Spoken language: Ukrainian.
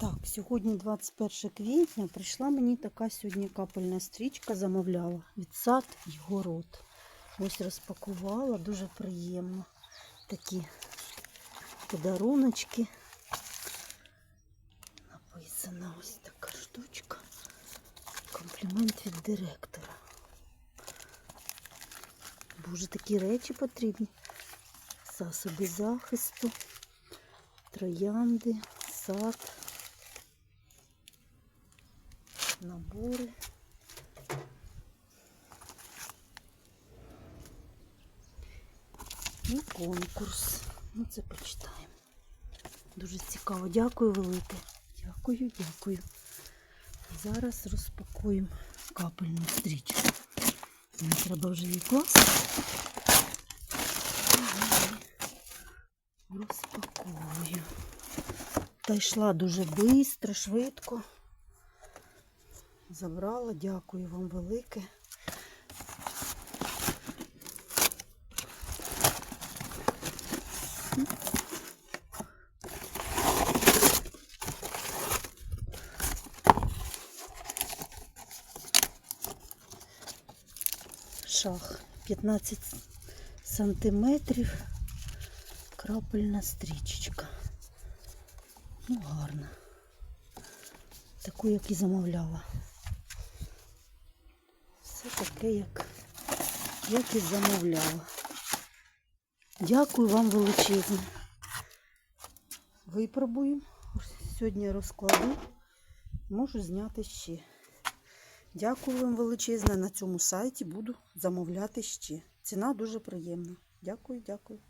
Так, сьогодні 21 квітня. Прийшла мені така сьогодні капельна стрічка, замовляла від сад і город. Ось розпакувала, дуже приємно. Такі подаруночки. Написана ось така штучка. Комплімент від директора. Боже, такі речі потрібні. Засоби захисту, троянди, сад, набори. І конкурс. Ну, це почитаємо. Дуже цікаво. Дякую велике. Дякую, дякую. Зараз розпакуємо капельну стрічку. Мені треба вже її класти. Розпаковую. Та йшла дуже швидко, швидко. Забрала, дякую вам велике. Шах 15 сантиметрів. Крапельна стрічечка. Ну, гарна. Таку, як і замовляла. Все таке, як, як і замовляла. Дякую вам величезне. Випробую. Сьогодні розкладу. Можу зняти ще. Дякую вам величезне. На цьому сайті буду замовляти ще. Ціна дуже приємна. Дякую, дякую.